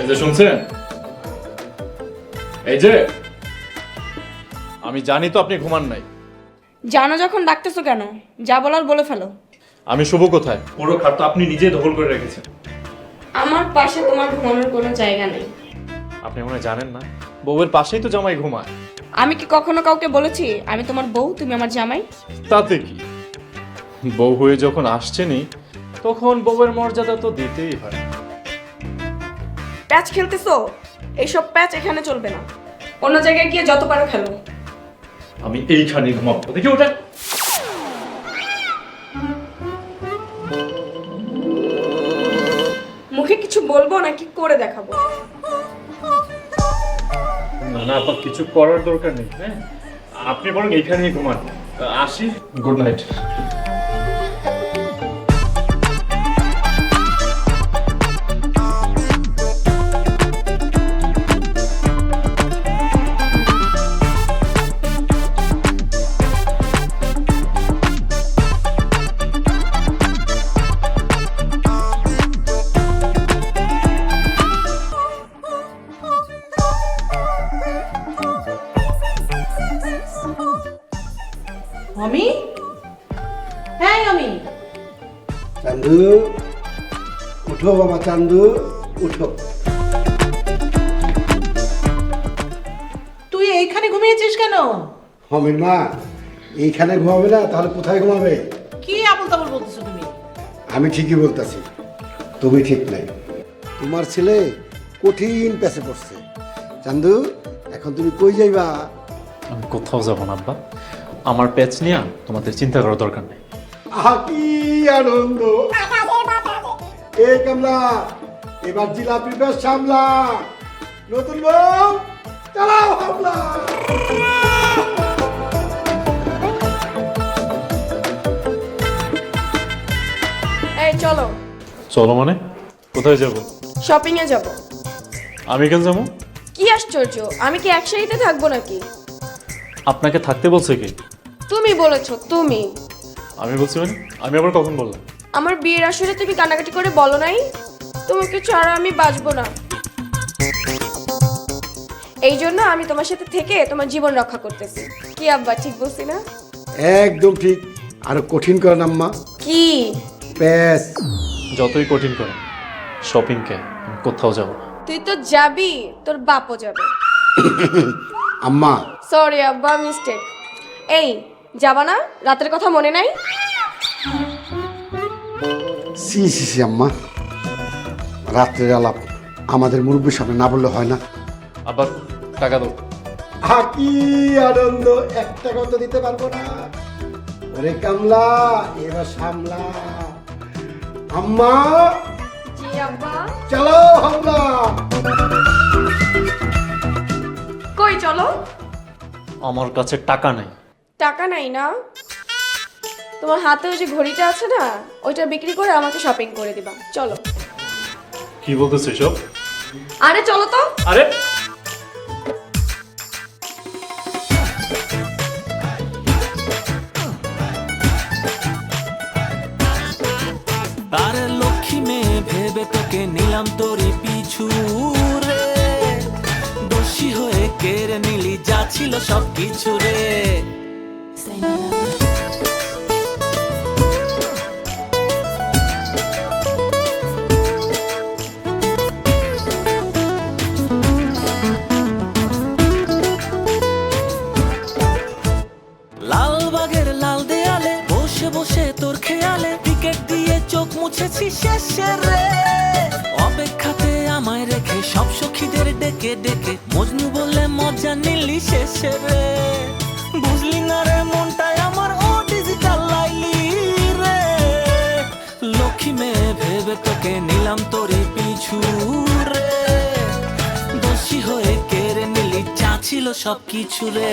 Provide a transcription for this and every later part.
এই যে শুনছেন? এই যে? আমি জানি তো আপনি ঘুমান নাই। জানো যখন ডাকতেছো কেন? যা বলার বলে ফেলো। আমি শুভ কোথায়? পুরো খাট তো আপনি নিজেই দখল করে রেখেছেন। আমার পাশে তোমার ঘুমানোর কোনো জায়গা নেই। আপনি মনে হয় জানেন না? বউয়ের পাশেই তো জামাই ঘুমায়। আমি কি কখনো কাউকে বলেছি আমি তোমার বউ তুমি আমার জামাই? তাতে কি? বউ হয়ে যখন আসছেনি তখন বউয়ের মর্যাদা তো দিতেই হয়। প্যাচ খেলতেছো? এইসব প্যাচ এখানে চলবে না। অন্য জায়গায় গিয়ে যত পারো খেলো। আমি এইখানে ঘুমাবো। দেখি ওটা। মুখে কিছু বলব নাকি করে দেখাবো? না না আপনার কিছু করার দরকার নেই হ্যাঁ? আপনি বরং এইখানেই ঘুমান। আসি। Good night Ami? হ্যাঁ অমি। চান্দু উঠো বাবা চান্দু উঠো। তুই এইখানে ঘুমিয়েছিস কেন? হমির মা এইখানে ঘুমাবে না তাহলে কোথায় ঘুমাবে? কি আবল তাবল বলতেছো তুমি? আমি ঠিকই বলতেছি তুমি ঠিক নাই। তোমার ছেলে কঠিন পেছে পড়ছে। চান্দু এখন তুমি কই যাইবা? আমি কোথাও যাব না আব্বা। আমার প্যাচ নিয়ে তোমাদের চিন্তা করার দরকার নেই। আহা কি আনন্দ। এই কামলা এবার জিলাপি বেশ সামলা। নতুন বউ চালাও হামলা। এই চলো। চলো মানে? কোথায় যাব? শপিং এ যাব। আমি কেন যাব? কি আশ্চর্য আমি কি একসাথে থাকব নাকি? আপনাকে থাকতে বলছে কি? তুমি বলেছ তুমি। আমি বলছি মানে? আমি আবার কখন বললাম? আমার বিয়ের আসরে তুমি কানাকাটি করে বলো নাই? তোমাকে ছাড়া আমি বাঁচবো না। এই জন্য আমি তোমার সাথে থেকে তোমার জীবন রক্ষা করতেছি। কি আব্বা ঠিক বলছি না? একদম ঠিক। আরও কঠিন করে নাম্মা কি? প্যাস যতই কঠিন করে শপিংকে আমি কোথাও যাব তুই তো যাবি তোর বাপও যাবে। আম্মা। সরি আব্বা মিস্টেক এই যাবা না? রাতের কথা মনে নাই? সি সি সি আম্মা। রাত্রের আলাপ আমাদের মুরব্বীর সামনে না বললে হয় না। আবার টাকা দাও। কি আনন্দ এক টাকাও দিতে পারব না। ওরে কামলা এবার সামলা। আম্মা! জি আব্বা। চলো হামলা। কই চলো? আমার কাছে টাকা নেই। টাকা নাই না? তোমার হাতে ওই যে ঘড়িটা আছে না ওইটা বিক্রি করে আমাকে শপিং করে দিবা। চলো। কি বলতেছে সব আরে চলো তো। আরে! আরে লক্ষ্মী মেয়ে ভেবে তোকে নিলাম তোরই পিছু রে দোষী হয়ে কেড়ে নিলি যা ছিল সব কিছু রে সখীদের ডেকে ডেকে মজনু বলে মজা নিলি শেষে রে। বুঝলি না রে মনটাই আমার ও ডিজিটাল লাইলি রে। লক্ষ্মী মেয়ে ভেবে তোকে নিলাম তোরই পিছু রে। দোষী হয়ে কেড়ে নিলি, যা ছিল সব কিছু রে।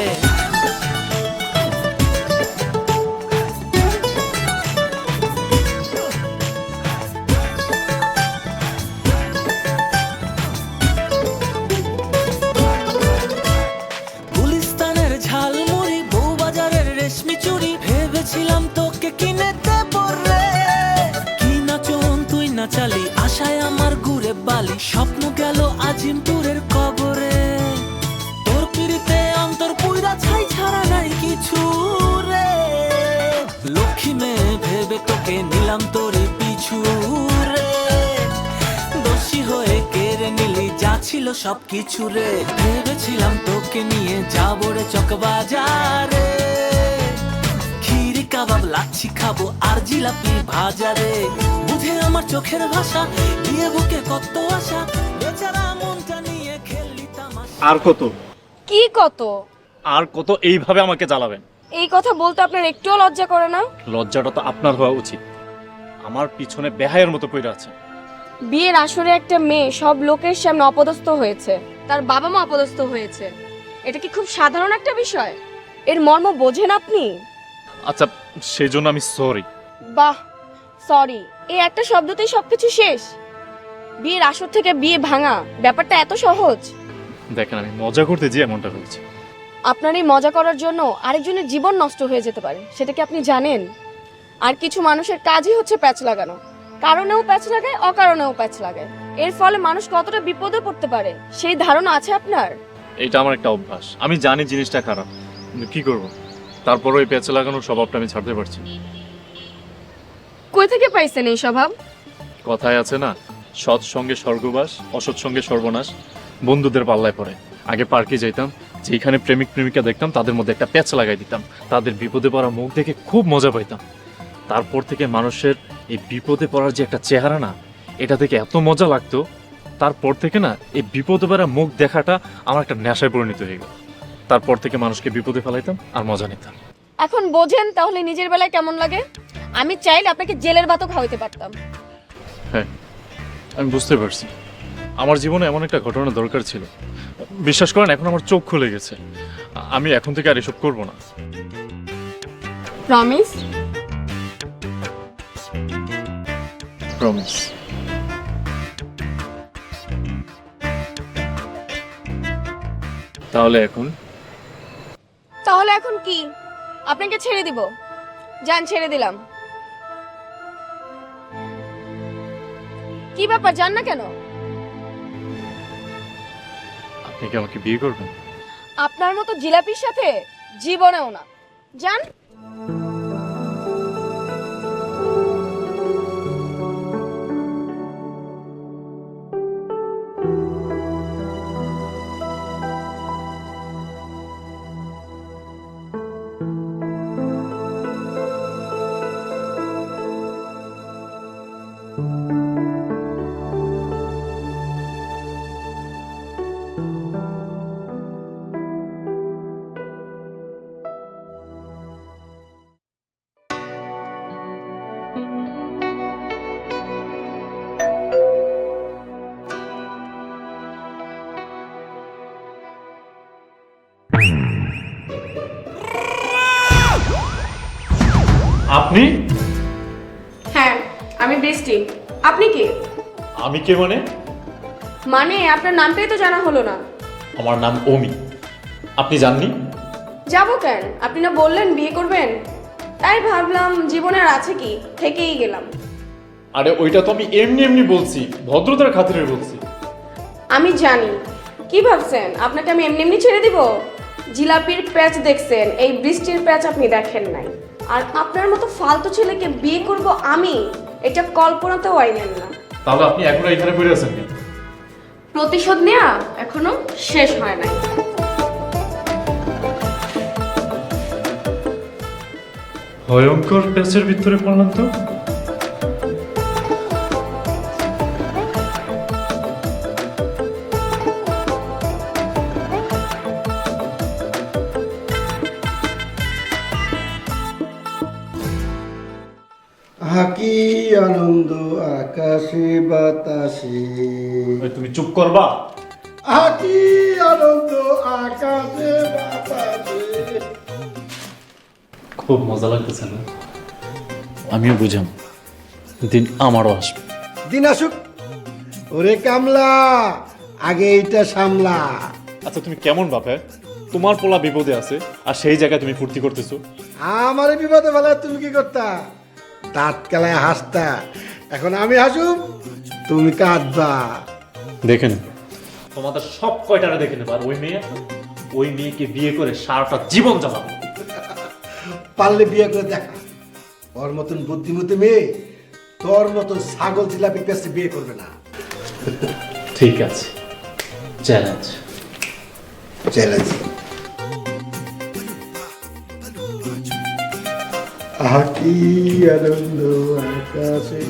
ছিল সব কিছু রে। ভেবেছিলাম তোকে নিয়ে যাব রে চকবাজারে। খিরি কাবাব লাচ্ছি খাব আর জিলাপি ভাজা রে। বুঝে আমার চোখের ভাষা দিয়ে বুকে কত আশা। বেচারা মনটা নিয়ে খেললি তামাশা। আর কত? কি কত? আর কত এইভাবে আমাকে জ্বালাবেন? এই কথা বলতে আপনার একটুও লজ্জা করে না? লজ্জাটা তো আপনার হওয়া উচিত। আমার পিছনে বেহায়ের মতো পড়ে আছে। বিয়ের আসরে একটা মেয়ে সব লোকের সামনে অপদস্থ হয়েছে। তার বাবা মা অপদস্থ হয়েছে। এটা কি খুব সাধারণ একটা বিষয়? এর মর্ম বোঝেন আপনি? আচ্ছা সেই জন্য আমি সরি বাহ সরি এই একটা শব্দতেই সবকিছু শেষ। বিয়ের আসর থেকে বিয়ে ভাঙা ব্যাপারটা এত সহজ। দেখেন আমি মজা করতে যে এমনটা হয়েছে। আপনার এই মজা করার জন্য আরেকজনের জীবন নষ্ট হয়ে যেতে পারে সেটা কি আপনি জানেন? আর কিছু মানুষের কাজই হচ্ছে প্যাচ লাগানো। কারণেও প্যাচ লাগায় অকারণেও প্যাচ লাগায় এর ফলে মানুষ কতটা বিপদে পড়তে পারে সেই ধারণা আছে আপনার? এটা আমার একটা অভ্যাস। আমি জানি জিনিসটা খারাপ কিন্তু কি করব? তারপরও এই পেঁচে লাগানোর স্বভাবটা আমি ছাড়তে পারছি না। কই থেকে পাইছেন এই স্বভাব? কথায় আছে না সৎ সঙ্গে স্বর্গবাস অসৎ সঙ্গে সর্বনাশ বন্ধুদের পাল্লায় পড়ে। আগে পার্কে যাইতাম যেখানে প্রেমিক প্রেমিকা দেখতাম তাদের মধ্যে একটা প্যাচ লাগাই দিতাম। তাদের বিপদে পড়া মুখ দেখে খুব মজা পাইতাম। তারপর থেকে মানুষের এই বিপদে পড়ার যে একটা চেহারা না এটা থেকে এত মজা লাগতো তারপর থেকে না এই বিপদে পড়া মুখ দেখাটা আমার একটা নেশায় পরিণত হয়ে গেল। তারপর থেকে মানুষকে বিপদে ফেলাইতাম আর মজা নিতাম। এখন বোঝেন তাহলে নিজের বেলায় কেমন লাগে? আমি চাইলে আপনাকে জেলের ভাতও খাওয়াতে পারতাম। হ্যাঁ আমি বুঝতে পারছি। আমার জীবনে এমন একটা ঘটনা দরকার ছিল। বিশ্বাস করেন এখন আমার চোখ খুলে গেছে। আমি এখন থেকে আর এসব করব না। প্রমিস প্রমিস তাহলে এখন? তাহলে এখন কি? আপনাকে ছেড়ে দিব। যান ছেড়ে দিলাম। কি ব্যাপার যান না কেন? আপনি কি আমাকে বিয়ে করবেন? আপনার মতো জিলাপির সাথে জীবনেও না। যান। কে মানে? মানে আপনার নামটাই তো জানা হলো না। আমার নাম ওমি আপনি জাননি? যাব কেন? আপনি না বললেন বিয়ে করবেন? তাই ভাবলাম জীবনে আর আছে কি? থেকেই গেলাম। আরে ওইটা তো আমি এমনি এমনি বলছি। ভদ্রতার খাতিরে বলছি। আমি জানি। কি ভাবছেন? আপনাকে আমি এমনি এমনি ছেড়ে দিব? জিলাপির প্যাচ দেখছেন এই বৃষ্টির প্যাচ আপনি দেখেন নাই। আর আপনার মতো ফালতু ছেলেকে বিয়ে করব আমি এটা কল্পনাতেও আইনেন না। তাহলে আপনি এখনও এখানে পড়ে আছেন কেন? প্রতিশোধ নেওয়া এখনও শেষ হয় নাই। ভয়ঙ্কর প্যাচের ভিতরে পড়লাম তো। আকাশে বাতাসে। ওই তুমি চুপ করবা? আহা কি আনন্দ আকাশে বাতাসে। খুব মজা লাগতেছে না? আমিও বুঝাম। দিন আমারও আসবে। দিন আসুক। ওরে কামলা আগে এইটা সামলা। আচ্ছা তুমি কেমন বাপে? তোমার পোলা বিপদে আছে আর সেই জায়গায় তুমি ফুর্তি করতেছো। আমার বিপদে ফেলায় তুমি কি করতা? দাঁত কালায় হাসতা। এখন আমি হাসুম তুমি কাঁদবা। দেখেন। তোমাদের সব কয়টারে দেখে নেব আর ওই মেয়ে? ওই মেয়েকে বিয়ে করে সারাটা জীবন জ্বালাবো। পারলে বিয়ে করে দেখা। ওর মতন বুদ্ধিমতী মেয়ে তোর মতন ছাগল জিলাপি পেছে বিয়ে করবে না। ঠিক আছে চ্যালেঞ্জ চ্যালেঞ্জ আহা কি আনন্দ আকাশে